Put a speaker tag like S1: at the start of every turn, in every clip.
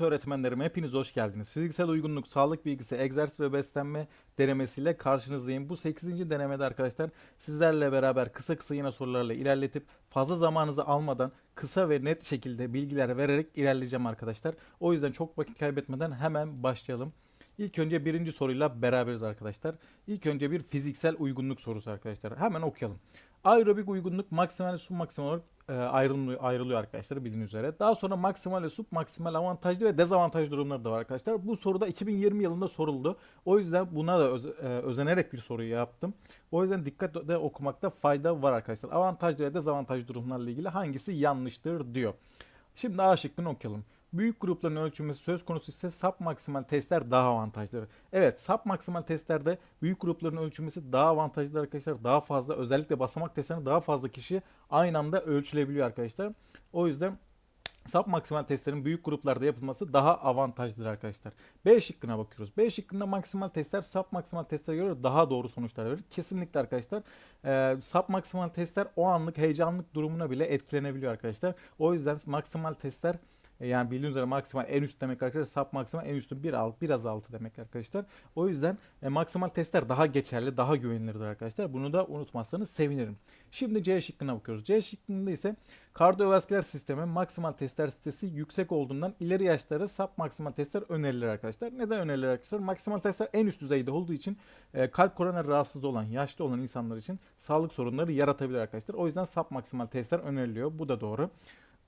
S1: Öğretmenlerim hepiniz hoş geldiniz. Fiziksel uygunluk, sağlık bilgisi, egzersiz ve beslenme denemesiyle karşınızdayım. Bu 8. denemede arkadaşlar sizlerle beraber kısa kısa yine sorularla ilerletip fazla zamanınızı almadan kısa ve net şekilde bilgiler vererek ilerleyeceğim arkadaşlar. O yüzden çok vakit kaybetmeden hemen başlayalım. İlk önce birinci soruyla beraberiz arkadaşlar. İlk önce bir fiziksel uygunluk sorusu arkadaşlar. Hemen okuyalım. Aerobik uygunluk maksimal ve submaksimal olarak ayrılıyor, ayrılıyor arkadaşlar bildiğiniz üzere. Daha sonra maksimal ve submaksimal avantajlı ve dezavantajlı durumları da var arkadaşlar. Bu soruda 2020 yılında soruldu. O yüzden buna da öz- e, özenerek bir soruyu yaptım. O yüzden dikkatle okumakta fayda var arkadaşlar. Avantajlı ve dezavantajlı durumlarla ilgili hangisi yanlıştır diyor. Şimdi A şıkkını okuyalım. Büyük grupların ölçülmesi söz konusu ise sap maksimal testler daha avantajlıdır. Evet sap maksimal testlerde büyük grupların ölçülmesi daha avantajlı arkadaşlar. Daha fazla özellikle basamak testlerinde daha fazla kişi aynı anda ölçülebiliyor arkadaşlar. O yüzden sap maksimal testlerin büyük gruplarda yapılması daha avantajlıdır arkadaşlar. B şıkkına bakıyoruz. B şıkkında maksimal testler sap maksimal testlere göre daha doğru sonuçlar verir. Kesinlikle arkadaşlar e, sap maksimal testler o anlık heyecanlık durumuna bile etkilenebiliyor arkadaşlar. O yüzden maksimal testler yani bildiğiniz üzere maksimal en üst demek arkadaşlar. Sub maksimal en üstü bir alt, biraz altı demek arkadaşlar. O yüzden e, maksimal testler daha geçerli, daha güvenilirdir arkadaşlar. Bunu da unutmazsanız sevinirim. Şimdi C şıkkına bakıyoruz. C şıkkında ise kardiyovasküler sistemi maksimal testler sitesi yüksek olduğundan ileri yaşlara sub maksimal testler önerilir arkadaşlar. Neden önerilir arkadaşlar? Maksimal testler en üst düzeyde olduğu için e, kalp koroner rahatsızlığı olan, yaşlı olan insanlar için sağlık sorunları yaratabilir arkadaşlar. O yüzden sub maksimal testler öneriliyor. Bu da doğru.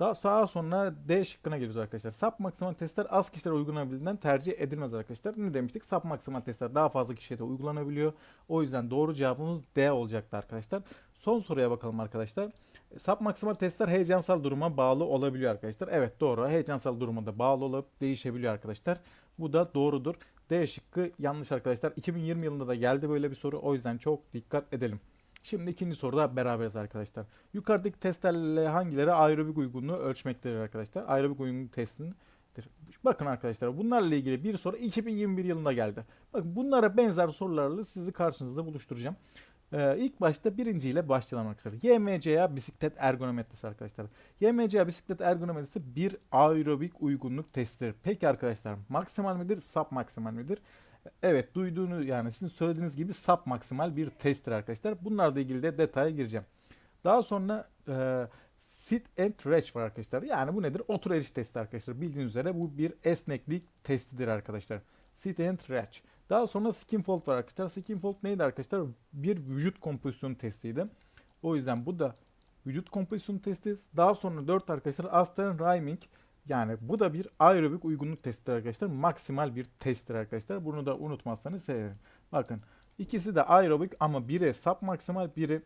S1: Daha sağa sonra D şıkkına geliyoruz arkadaşlar. Sub maksimal testler az kişilere uygulanabiliğinden tercih edilmez arkadaşlar. Ne demiştik? Sub maksimal testler daha fazla kişiye de uygulanabiliyor. O yüzden doğru cevabımız D olacaktı arkadaşlar. Son soruya bakalım arkadaşlar. Sub maksimal testler heyecansal duruma bağlı olabiliyor arkadaşlar. Evet doğru. Heyecansal duruma da bağlı olup değişebiliyor arkadaşlar. Bu da doğrudur. D şıkkı yanlış arkadaşlar. 2020 yılında da geldi böyle bir soru. O yüzden çok dikkat edelim. Şimdi ikinci soruda beraberiz arkadaşlar. Yukarıdaki testlerle hangileri aerobik uygunluğu ölçmektedir arkadaşlar? Aerobik uygunluk testinin Bakın arkadaşlar bunlarla ilgili bir soru 2021 yılında geldi. Bakın bunlara benzer sorularla sizi karşınızda buluşturacağım. Ee, ilk başta birinciyle başlayalım arkadaşlar. YMCA bisiklet ergonometresi arkadaşlar. YMCA bisiklet ergonometresi bir aerobik uygunluk testidir. Peki arkadaşlar maksimal midir, sub maksimal midir? Evet duyduğunu yani sizin söylediğiniz gibi sub maksimal bir testtir arkadaşlar. Bunlarla ilgili de detaya gireceğim. Daha sonra e, sit and stretch var arkadaşlar. Yani bu nedir? Otur eriş testi arkadaşlar. Bildiğiniz üzere bu bir esneklik testidir arkadaşlar. Sit and stretch. Daha sonra skin fold var arkadaşlar. Skin fold neydi arkadaşlar? Bir vücut kompozisyonu testiydi. O yüzden bu da vücut kompozisyonu testi. Daha sonra 4 arkadaşlar Aston Rhyming. Yani bu da bir aerobik uygunluk testidir arkadaşlar. Maksimal bir testtir arkadaşlar. Bunu da unutmazsanız sevinirim. Bakın ikisi de aerobik ama biri sub maksimal biri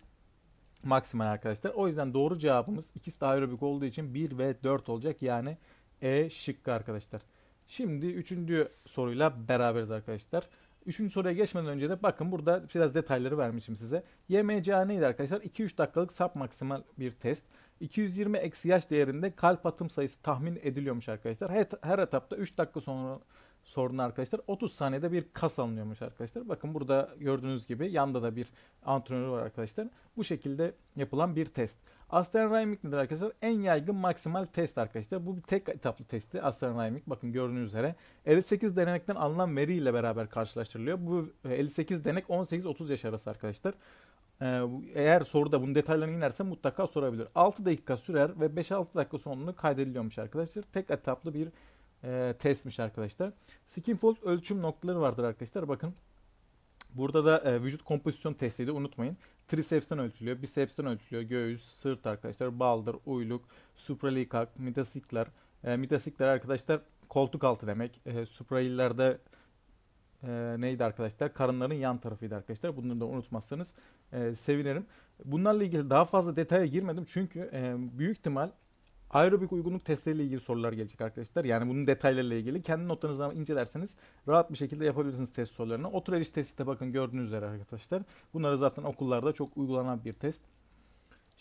S1: maksimal arkadaşlar. O yüzden doğru cevabımız ikisi de aerobik olduğu için 1 ve 4 olacak. Yani E şıkkı arkadaşlar. Şimdi üçüncü soruyla beraberiz arkadaşlar. Üçüncü soruya geçmeden önce de bakın burada biraz detayları vermişim size. YMCA neydi arkadaşlar? 2-3 dakikalık sub maksimal bir test. 220 eksi yaş değerinde kalp atım sayısı tahmin ediliyormuş arkadaşlar. Her, her etapta 3 dakika sonra sorun arkadaşlar 30 saniyede bir kas alınıyormuş arkadaşlar. Bakın burada gördüğünüz gibi yanda da bir antrenör var arkadaşlar. Bu şekilde yapılan bir test. Aslan Rhyming nedir arkadaşlar? En yaygın maksimal test arkadaşlar. Bu bir tek etaplı testi Aslan Rhyming. Bakın gördüğünüz üzere 58 denekten alınan veri ile beraber karşılaştırılıyor. Bu 58 denek 18-30 yaş arası arkadaşlar. Ee, eğer soruda bunun detaylarına inerse mutlaka sorabilir. 6 dakika sürer ve 5-6 dakika sonunu kaydediliyormuş arkadaşlar. Tek etaplı bir e, testmiş arkadaşlar. Skinfold ölçüm noktaları vardır arkadaşlar. Bakın burada da e, vücut kompozisyon testiydi unutmayın. Triceps'ten ölçülüyor, biceps'ten ölçülüyor. Göğüs, sırt arkadaşlar, baldır, uyluk, supralikak, metasikler. E, metasikler arkadaşlar koltuk altı demek. E, supraillerde e, neydi arkadaşlar? Karınların yan tarafıydı arkadaşlar. Bunları da unutmazsanız e, sevinirim. Bunlarla ilgili daha fazla detaya girmedim çünkü e, büyük ihtimal aerobik uygunluk testleriyle ilgili sorular gelecek arkadaşlar. Yani bunun detaylarıyla ilgili kendi notlarınızdan incelerseniz rahat bir şekilde yapabilirsiniz test sorularını. Otur eriş testi de bakın gördüğünüz üzere arkadaşlar. Bunları zaten okullarda çok uygulanan bir test.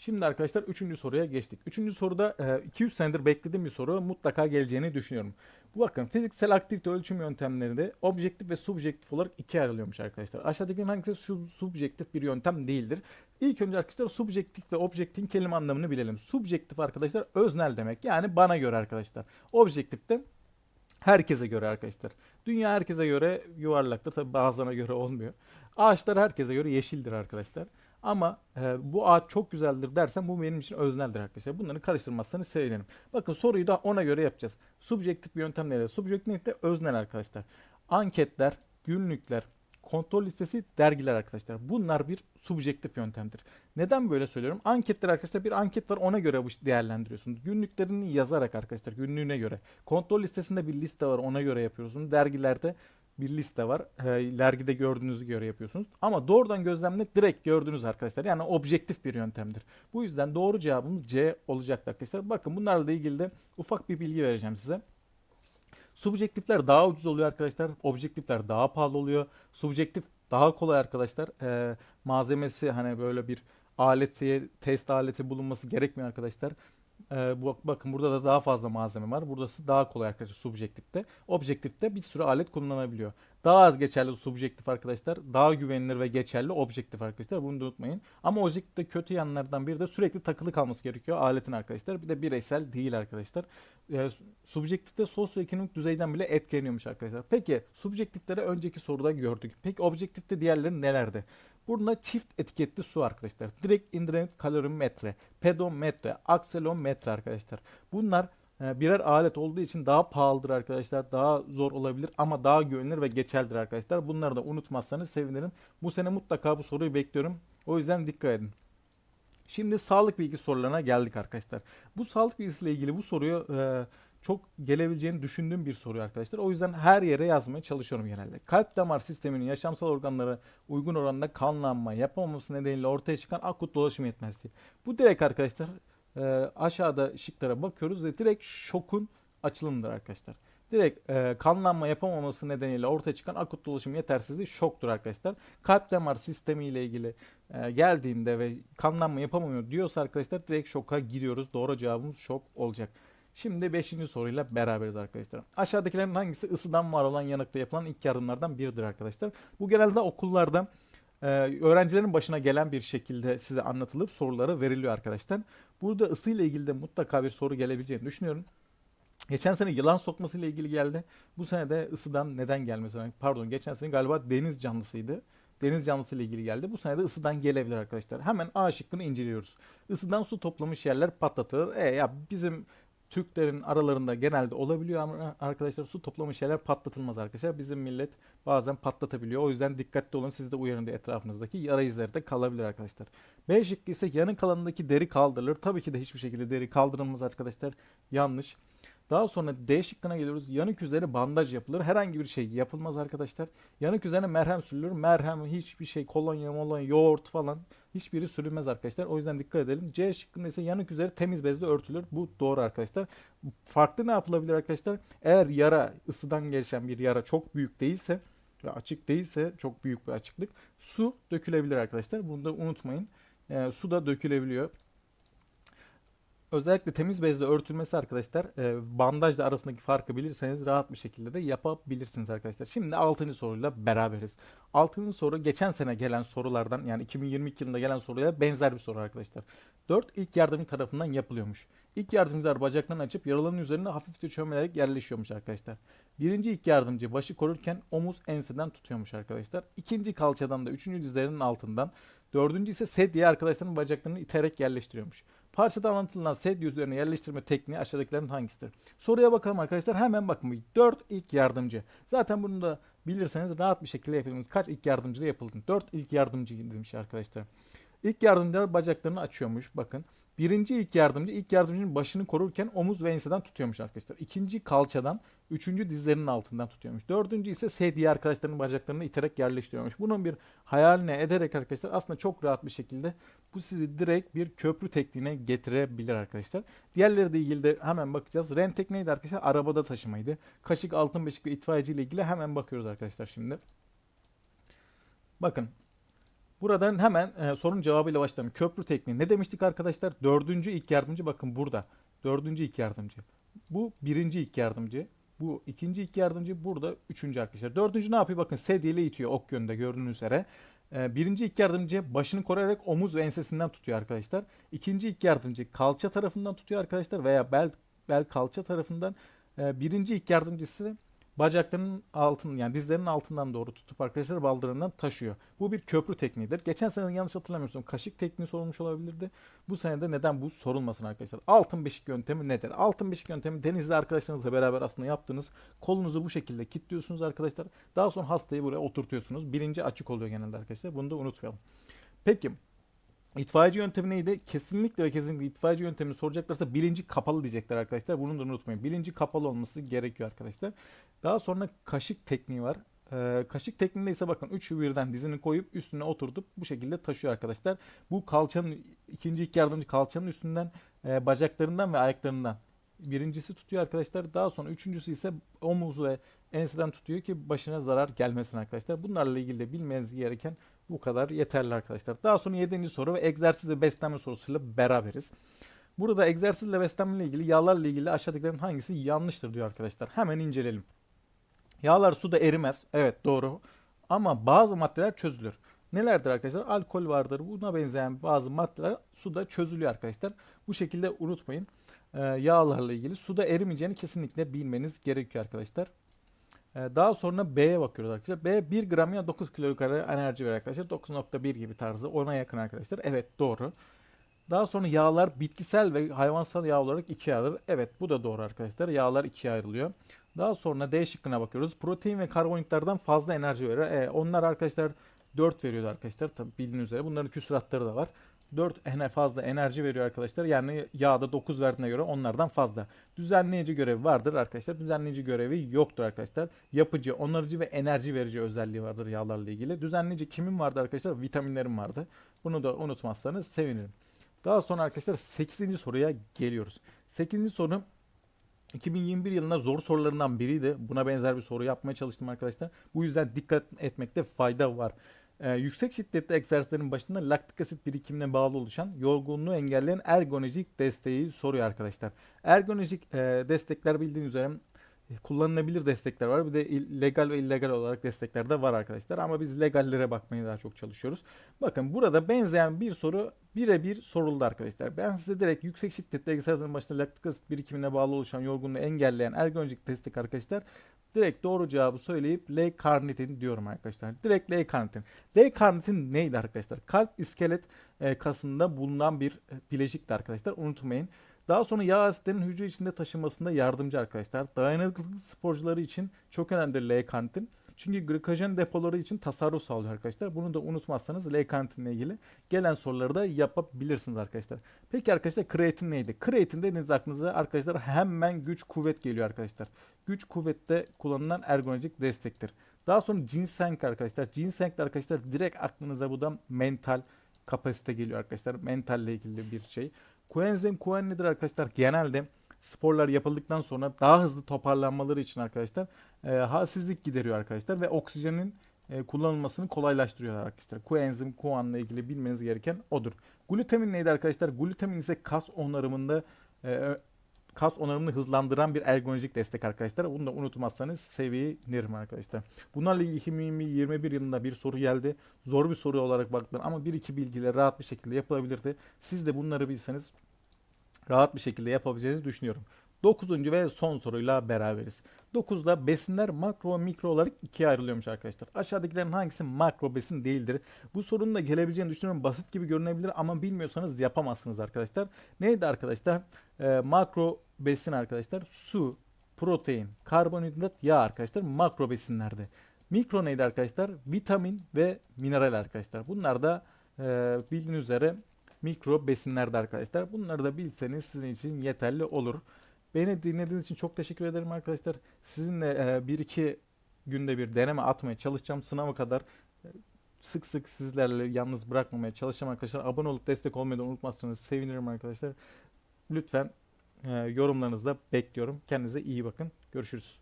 S1: Şimdi arkadaşlar 3. soruya geçtik. 3. soruda e, 200 senedir beklediğim bir soru mutlaka geleceğini düşünüyorum. Bu bakın fiziksel aktivite ölçüm yöntemlerinde objektif ve subjektif olarak ikiye ayrılıyormuş arkadaşlar. Aşağıdakilerin hangisi sub subjektif bir yöntem değildir? İlk önce arkadaşlar subjektif ve objektifin kelime anlamını bilelim. Subjektif arkadaşlar öznel demek. Yani bana göre arkadaşlar. Objektif de Herkese göre arkadaşlar. Dünya herkese göre yuvarlaktır. Tabi bazılarına göre olmuyor. Ağaçlar herkese göre yeşildir arkadaşlar. Ama e, bu ağaç çok güzeldir dersen bu benim için özneldir arkadaşlar. Bunları karıştırmazsanız sevinirim. Bakın soruyu da ona göre yapacağız. Subjektif bir yöntemlerle. Subjektif de öznel arkadaşlar. Anketler, günlükler, kontrol listesi, dergiler arkadaşlar. Bunlar bir subjektif yöntemdir. Neden böyle söylüyorum? Anketler arkadaşlar bir anket var ona göre değerlendiriyorsun. Günlüklerini yazarak arkadaşlar günlüğüne göre. Kontrol listesinde bir liste var ona göre yapıyorsun. Dergilerde bir liste var. E, dergide gördüğünüzü göre yapıyorsunuz. Ama doğrudan gözlemle direkt gördüğünüz arkadaşlar. Yani objektif bir yöntemdir. Bu yüzden doğru cevabımız C olacaktır arkadaşlar. Bakın bunlarla ilgili de ufak bir bilgi vereceğim size. Subjektifler daha ucuz oluyor arkadaşlar. Objektifler daha pahalı oluyor. Subjektif daha kolay arkadaşlar. Ee, malzemesi hani böyle bir aleti, test aleti bulunması gerekmiyor arkadaşlar. Ee, bu, bakın burada da daha fazla malzeme var. Burası daha kolay arkadaşlar subjektifte. Objektifte bir sürü alet kullanılabiliyor. Daha az geçerli subjektif arkadaşlar. Daha güvenilir ve geçerli objektif arkadaşlar. Bunu da unutmayın. Ama objektifte kötü yanlardan biri de sürekli takılı kalması gerekiyor aletin arkadaşlar. Bir de bireysel değil arkadaşlar. Ee, subjektifte sosyoekonomik düzeyden bile etkileniyormuş arkadaşlar. Peki subjektifleri önceki soruda gördük. Peki objektifte diğerleri nelerde? Burada çift etiketli su arkadaşlar. Direkt indiren kalorimetre, pedometre, akselerometre arkadaşlar. Bunlar e, birer alet olduğu için daha pahalıdır arkadaşlar. Daha zor olabilir ama daha güvenilir ve geçerlidir arkadaşlar. Bunları da unutmazsanız sevinirim. Bu sene mutlaka bu soruyu bekliyorum. O yüzden dikkat edin. Şimdi sağlık bilgi sorularına geldik arkadaşlar. Bu sağlık bilgisiyle ilgili bu soruyu e, çok gelebileceğini düşündüğüm bir soru arkadaşlar. O yüzden her yere yazmaya çalışıyorum genelde. Kalp damar sisteminin yaşamsal organlara uygun oranda kanlanma yapamaması nedeniyle ortaya çıkan akut dolaşım yetmezliği. Bu direkt arkadaşlar e, aşağıda şıklara bakıyoruz ve direkt şokun açılımıdır arkadaşlar. Direkt e, kanlanma yapamaması nedeniyle ortaya çıkan akut dolaşım yetersizliği şoktur arkadaşlar. Kalp damar sistemi ile ilgili e, geldiğinde ve kanlanma yapamıyor diyorsa arkadaşlar direkt şoka giriyoruz. Doğru cevabımız şok olacak. Şimdi 5. soruyla beraberiz arkadaşlar. Aşağıdakilerin hangisi ısıdan var olan yanıkta yapılan ilk yardımlardan biridir arkadaşlar. Bu genelde okullarda e, öğrencilerin başına gelen bir şekilde size anlatılıp soruları veriliyor arkadaşlar. Burada ısı ile ilgili de mutlaka bir soru gelebileceğini düşünüyorum. Geçen sene yılan sokması ile ilgili geldi. Bu sene de ısıdan neden gelmesi? Pardon geçen sene galiba deniz canlısıydı. Deniz canlısı ile ilgili geldi. Bu sene de ısıdan gelebilir arkadaşlar. Hemen A şıkkını inceliyoruz. Isıdan su toplamış yerler patlatılır. E ya bizim Türklerin aralarında genelde olabiliyor ama arkadaşlar su toplamış şeyler patlatılmaz arkadaşlar. Bizim millet bazen patlatabiliyor. O yüzden dikkatli olun. Siz de uyarın diye etrafınızdaki yara izleri de kalabilir arkadaşlar. B şıkkı ise yanık alanındaki deri kaldırılır. Tabii ki de hiçbir şekilde deri kaldırılmaz arkadaşlar. Yanlış. Daha sonra D şıkkına geliyoruz. Yanık üzerine bandaj yapılır. Herhangi bir şey yapılmaz arkadaşlar. Yanık üzerine merhem sürülür. Merhem hiçbir şey kolonya, molonya, yoğurt falan hiçbiri sürülmez arkadaşlar. O yüzden dikkat edelim. C şıkkında ise yanık üzeri temiz bezle örtülür. Bu doğru arkadaşlar. Farklı ne yapılabilir arkadaşlar? Eğer yara ısıdan gelişen bir yara çok büyük değilse ve açık değilse çok büyük bir açıklık su dökülebilir arkadaşlar. Bunu da unutmayın. E, su da dökülebiliyor. Özellikle temiz bezle örtülmesi arkadaşlar e, bandajla arasındaki farkı bilirseniz rahat bir şekilde de yapabilirsiniz arkadaşlar. Şimdi 6. soruyla beraberiz. 6. soru geçen sene gelen sorulardan yani 2022 yılında gelen soruya benzer bir soru arkadaşlar. 4 ilk yardımcı tarafından yapılıyormuş. İlk yardımcılar bacaklarını açıp yaraların üzerine hafifçe çömelerek yerleşiyormuş arkadaşlar. Birinci ilk yardımcı başı korurken omuz enseden tutuyormuş arkadaşlar. İkinci kalçadan da üçüncü dizlerinin altından. Dördüncü ise sedye arkadaşların bacaklarını iterek yerleştiriyormuş. Parçada anlatılan sedye üzerine yerleştirme tekniği aşağıdakilerin hangisidir? Soruya bakalım arkadaşlar. Hemen bakın. 4 ilk yardımcı. Zaten bunu da bilirseniz rahat bir şekilde yapabilirsiniz. Kaç ilk yardımcı da yapıldı? 4 ilk yardımcı demiş arkadaşlar. İlk yardımcılar bacaklarını açıyormuş. Bakın. Birinci ilk yardımcı ilk yardımcının başını korurken omuz ve enseden tutuyormuş arkadaşlar. İkinci kalçadan, üçüncü dizlerinin altından tutuyormuş. Dördüncü ise sedye arkadaşlarının bacaklarını iterek yerleştiriyormuş. Bunun bir hayaline ederek arkadaşlar aslında çok rahat bir şekilde bu sizi direkt bir köprü tekniğine getirebilir arkadaşlar. Diğerleri de ilgili de hemen bakacağız. Ren tekniği de arkadaşlar arabada taşımaydı. Kaşık, altın beşik ve itfaiyeci ile ilgili hemen bakıyoruz arkadaşlar şimdi. Bakın Buradan hemen e, sorunun cevabıyla başlayalım. Köprü tekniği. Ne demiştik arkadaşlar? Dördüncü ilk yardımcı bakın burada. Dördüncü ilk yardımcı. Bu birinci ilk yardımcı. Bu ikinci ilk yardımcı. Burada üçüncü arkadaşlar. Dördüncü ne yapıyor? Bakın sedyeyle itiyor ok yönünde gördüğünüz üzere. E, birinci ilk yardımcı başını koruyarak omuz ve ensesinden tutuyor arkadaşlar. İkinci ilk yardımcı kalça tarafından tutuyor arkadaşlar veya bel bel kalça tarafından Ee, birinci ilk yardımcısı bacaklarının altın yani dizlerinin altından doğru tutup arkadaşlar baldırından taşıyor. Bu bir köprü tekniğidir. Geçen sene yanlış hatırlamıyorsam kaşık tekniği sorulmuş olabilirdi. Bu sene de neden bu sorulmasın arkadaşlar. Altın beşik yöntemi nedir? Altın beşik yöntemi denizde arkadaşlarınızla beraber aslında yaptığınız kolunuzu bu şekilde kilitliyorsunuz arkadaşlar. Daha sonra hastayı buraya oturtuyorsunuz. Birinci açık oluyor genelde arkadaşlar. Bunu da unutmayalım. Peki İtfaiyeci yöntemi neydi? Kesinlikle ve kesinlikle itfaiyeci yöntemini soracaklarsa bilinci kapalı diyecekler arkadaşlar. Bunu da unutmayın. Bilinci kapalı olması gerekiyor arkadaşlar. Daha sonra kaşık tekniği var. Ee, kaşık tekniğinde ise bakın üçü birden dizini koyup üstüne oturtup bu şekilde taşıyor arkadaşlar. Bu kalçanın ikinci ilk yardımcı kalçanın üstünden e, bacaklarından ve ayaklarından. Birincisi tutuyor arkadaşlar. Daha sonra üçüncüsü ise omuz ve enseden tutuyor ki başına zarar gelmesin arkadaşlar. Bunlarla ilgili de bilmeniz gereken bu kadar yeterli arkadaşlar. Daha sonra 7. soru ve egzersiz ve beslenme sorusuyla beraberiz. Burada egzersizle beslenme ile ilgili yağlarla ilgili aşağıdakilerin hangisi yanlıştır diyor arkadaşlar. Hemen inceleyelim. Yağlar suda erimez. Evet doğru. Ama bazı maddeler çözülür. Nelerdir arkadaşlar? Alkol vardır. Buna benzeyen bazı maddeler suda çözülüyor arkadaşlar. Bu şekilde unutmayın. Ee, yağlarla ilgili suda erimeyeceğini kesinlikle bilmeniz gerekiyor arkadaşlar. Ee, Daha sonra B'ye bakıyoruz arkadaşlar. B 1 gram ya 9 kilokalori enerji verir arkadaşlar. 9.1 gibi tarzı ona yakın arkadaşlar. Evet doğru. Daha sonra yağlar bitkisel ve hayvansal yağ olarak ikiye ayrılır. Evet bu da doğru arkadaşlar. Yağlar ikiye ayrılıyor. Daha sonra D şıkkına bakıyoruz. Protein ve karbonhidratlardan fazla enerji verir. E, onlar arkadaşlar 4 veriyordu arkadaşlar. Tabi bildiğiniz üzere bunların küsuratları da var. 4 ene fazla enerji veriyor arkadaşlar. Yani yağda 9 verdiğine göre onlardan fazla. Düzenleyici görevi vardır arkadaşlar. Düzenleyici görevi yoktur arkadaşlar. Yapıcı, onarıcı ve enerji verici özelliği vardır yağlarla ilgili. Düzenleyici kimin vardı arkadaşlar? Vitaminlerin vardı. Bunu da unutmazsanız sevinirim. Daha sonra arkadaşlar 8. soruya geliyoruz. 8. soru 2021 yılında zor sorularından biriydi. Buna benzer bir soru yapmaya çalıştım arkadaşlar. Bu yüzden dikkat etmekte fayda var. Ee, yüksek şiddetli egzersizlerin başında laktik asit birikimine bağlı oluşan yorgunluğu engelleyen ergonomik desteği soruyor arkadaşlar. Ergonomik e, destekler bildiğiniz üzere e, kullanılabilir destekler var. Bir de legal ve illegal olarak destekler de var arkadaşlar. Ama biz legallere bakmaya daha çok çalışıyoruz. Bakın burada benzeyen bir soru birebir soruldu arkadaşlar. Ben size direkt yüksek şiddetli egzersizlerin başında laktik asit birikimine bağlı oluşan yorgunluğu engelleyen ergonomik destek arkadaşlar. Direkt doğru cevabı söyleyip L-karnitin diyorum arkadaşlar. Direkt L-karnitin. L-karnitin neydi arkadaşlar? Kalp iskelet e, kasında bulunan bir e, bileşikti arkadaşlar. Unutmayın. Daha sonra yağ asitlerin hücre içinde taşınmasında yardımcı arkadaşlar. Dayanıklılık sporcuları için çok önemlidir L-karnitin. Çünkü glikojen depoları için tasarruf sağlıyor arkadaşlar. Bunu da unutmazsanız L-karnitinle ilgili gelen soruları da yapabilirsiniz arkadaşlar. Peki arkadaşlar kreatin neydi? Kreatin dediğiniz aklınıza arkadaşlar hemen güç kuvvet geliyor arkadaşlar. Güç kuvvette kullanılan ergonomik destektir. Daha sonra ginseng arkadaşlar. Ginseng arkadaşlar direkt aklınıza bu da mental kapasite geliyor arkadaşlar. Mentalle ilgili bir şey. Coenzim Q nedir arkadaşlar? Genelde sporlar yapıldıktan sonra daha hızlı toparlanmaları için arkadaşlar e, halsizlik gideriyor arkadaşlar ve oksijenin e, kullanılmasını kolaylaştırıyor arkadaşlar. Coenzim Q ile ilgili bilmeniz gereken odur. Glutamin neydi arkadaşlar? Glutamin ise kas onarımında e, kas onarımını hızlandıran bir ergonomik destek arkadaşlar. Bunu da unutmazsanız sevinirim arkadaşlar. Bunlarla ilgili 2021 yılında bir soru geldi. Zor bir soru olarak baktılar ama bir iki bilgiyle rahat bir şekilde yapılabilirdi. Siz de bunları bilseniz rahat bir şekilde yapabileceğinizi düşünüyorum. 9. ve son soruyla beraberiz. 9'da besinler makro ve mikro olarak ikiye ayrılıyormuş arkadaşlar. Aşağıdakilerin hangisi makro besin değildir? Bu sorunun da gelebileceğini düşünüyorum. Basit gibi görünebilir ama bilmiyorsanız yapamazsınız arkadaşlar. Neydi arkadaşlar? Ee, makro besin arkadaşlar su, protein, karbonhidrat, yağ arkadaşlar makro besinlerde. Mikro neydi arkadaşlar? Vitamin ve mineral arkadaşlar. Bunlar da e, bildiğiniz üzere mikro besinlerde arkadaşlar. Bunları da bilseniz sizin için yeterli olur. Beni dinlediğiniz için çok teşekkür ederim arkadaşlar. Sizinle e, bir iki günde bir deneme atmaya çalışacağım sınava kadar. E, Sık sık sizlerle yalnız bırakmamaya çalışacağım arkadaşlar. Abone olup destek olmayı da unutmazsanız sevinirim arkadaşlar. Lütfen e, yorumlarınızı da bekliyorum. Kendinize iyi bakın. Görüşürüz.